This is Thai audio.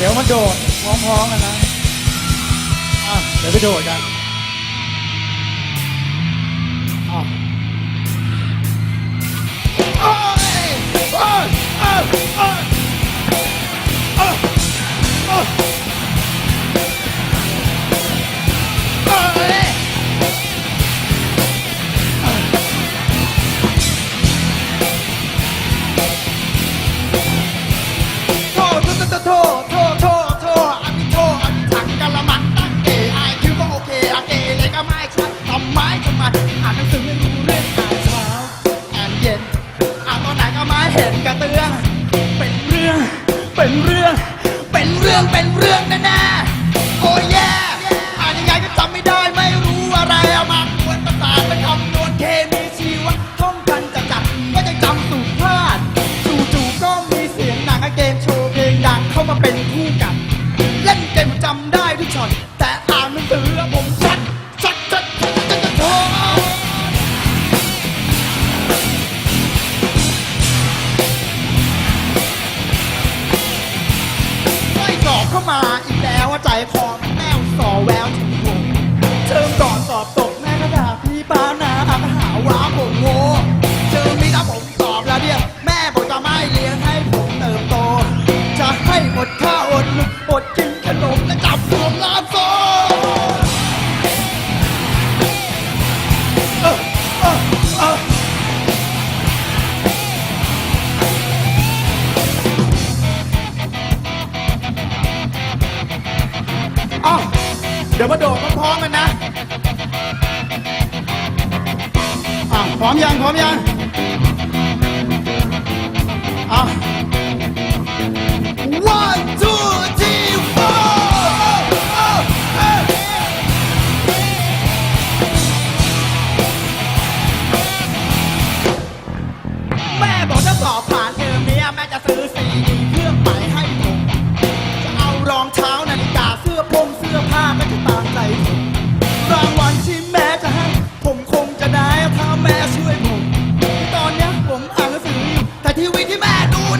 เดี๋ยวมันโดดพร้อมๆกันนะ อะ เดี๋ยวไปโดดกัน เห็นกระเตืองเป็นเรื่อง เป็นเรื่อง เป็นเรื่อง เป็นเรื่องแน่ๆโอ้ย เข้ามาอีกแล้วว่าใจคอแน่วสอแววถึงผมเชิมก่อนสอบตกแม่ก็ด่าพี่ป้านาอาหาว่าผมโง่เจอมีถ้าผมสอบแล้วเนี่ยแม่บอกจะไม่เลี้ยงให้ผมเติบโต จะให้อดข้าวอดลุกอดกินขนมและจับผมลามโดี๋ยวมาโดดพร้อมๆกันนะอะพร้อมยังพร้อมยังอะ one two three four แม่บอกถ้าสอบผ่านเทอมเนี้ยแม่จะ